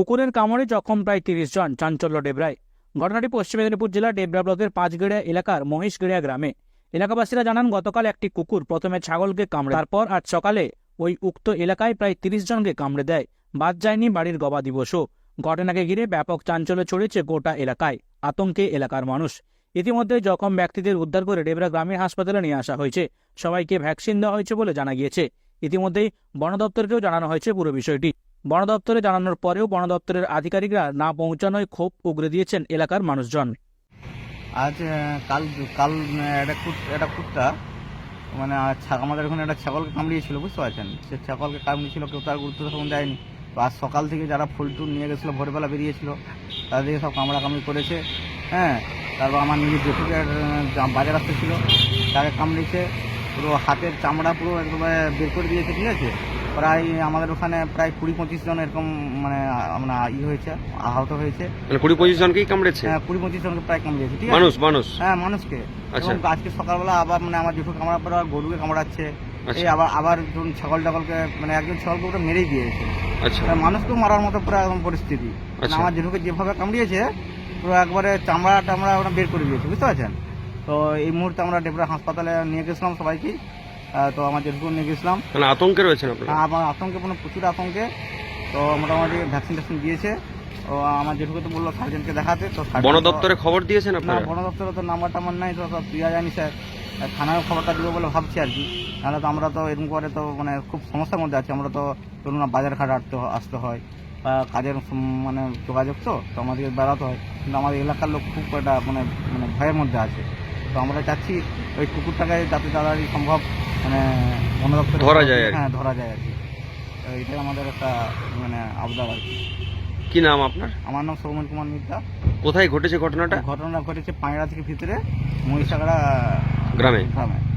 কুকুরের কামড়ে জখম প্রায় তিরিশ জন, চাঞ্চল্য ডেবরায় ঘটনাটি পশ্চিম মেদিনীপুর জেলার ডেবরা ব্লকের পাঁচগেড়িয়া এলাকার মহিষগেড়িয়া গ্রামে। এলাকাবাসীরা জানান, গতকাল একটি কুকুর প্রথমে ছাগলকে কামড়ে, তারপর আজ সকালে ওই উক্ত এলাকায় প্রায় তিরিশ জনকে কামড়ে দেয়। বাদ যায়নি বাড়ির গবাদি পশু। ঘটনাকে ঘিরে ব্যাপক চাঞ্চল্য ছড়িয়েছে গোটা এলাকায়। আতঙ্কে এলাকার মানুষ। ইতিমধ্যে জখম ব্যক্তিদের উদ্ধার করে ডেবরা গ্রামীণ হাসপাতালে নিয়ে আসা হয়েছে। সবাইকে ভ্যাকসিন দেওয়া হয়েছে বলে জানা গিয়েছে। ইতিমধ্যেই বন দপ্তরকেও জানানো হয়েছে পুরো বিষয়টি। বন দপ্তরে জানানোর পরেও বন দপ্তরের আধিকারিকরা না পৌঁছানোয় ক্ষোভ উগরে দিয়েছেন এলাকার মানুষজন। আজ কাল কাল একটা কুট, একটা কুত্তা মানে আমাদের ওখানে একটা ছাগলকে কামড়িয়েছিল, বুঝতে পারছেন? সে ছাগলকে কামড়িয়েছিল, কেউ তার গুরুত্ব তখন দেয়নি। আজ সকাল থেকে যারা ফুল টুল নিয়ে গেছিল, ভোরবেলা বেরিয়েছিল তাদেরকে সব কামড়া কামড়ি করেছে হ্যাঁ? তারপর আমার নিজের জেঠুকে বাজার আসতে ছিল, তাকে কামড়িয়েছে, পুরো হাতের চামড়া পুরো একদম বের করে দিয়েছে, ঠিক আছে? প্রায় আমাদের ওখানে প্রায় কুড়ি পঁচিশ জন এরকম মানে আহ, মানে ই হয়েছে আহত হয়েছে। মানে কুড়ি পঁচিশ জনকেই কামড়েছে? হ্যাঁ, কুড়ি পঁচিশ জনকে প্রায় কামড়িয়েছে ঠিক আছে? মানুষ মানুষ? হ্যাঁ মানুষকে। আচ্ছা। এবং আজকে সকালবেলা আবার মানে আমার জুটো কামড়ার পর গরুকে কামড়াচ্ছে। আচ্ছা। এই আবার আবার ধরুন ছাগল টাগলকে মানে একজন ছাগলকে ওটা মেরেই দিয়েছে। আচ্ছা। মানুষকেও মারার মতো পুরো একদম পরিস্থিতি। মানে। আমার জেঠুকে যেভাবে কামড়িয়েছে পুরো একবারে চামড়া টামড়া ওটা বের করে দিয়েছে বুঝতে পারছেন? তো এই মুহূর্তে আমরা ডেবরা হাসপাতালে নিয়ে গেছিলাম সবাইকে। তো আমার জেঠুকে নিয়ে গেছিলাম। মানে আতঙ্কে রয়েছেন আপনারা? আমার আতঙ্কে মানে প্রচুর আতঙ্কে। তো মোটামুটি ভ্যাকসিন ট্যাকসিন দিয়েছে। তো আমার জেঠুকে তো বলল সার্জেনকে দেখাতে তো বন দপ্তরে খবর দিয়েছেন আপনারা? বন দপ্তরে তো নাম্বার টাম্বার নাই তো সব দেওয়া যায়নি স্যার। থানায় খবরটা দিব বলে ভাবছি আর কি। নাহলে তো আমরা তো এরকম করে তো মানে খুব সমস্যার মধ্যে আছি। আমরা তো ধরুন না বাজার ঘাট আসতে আসতে হয়। বা কাজের মানে যোগাযোগ তো তো আমাদের বেড়াতে হয়। কিন্তু আমাদের এলাকার লোক খুব একটা মানে মানে ভয়ের মধ্যে আছে। তো আমরা চাচ্ছি ওই কুকুরটাকে যাতে তাড়াতাড়ি সম্ভব মানে বন দপ্তরে ধরা যায় আর কি। হ্যাঁ ধরা যায় আর কি। তো এটাই আমাদের একটা মানে আবদার আর কি। কি নাম আপনার? আমার নাম সৌমন কুমার মিত্রা কোথায় ঘটেছে ঘটনাটা? ঘটনা ঘটেছে পায়রা থেকে ভিতরে মহিষাগড়া গ্রামে। গ্রামে।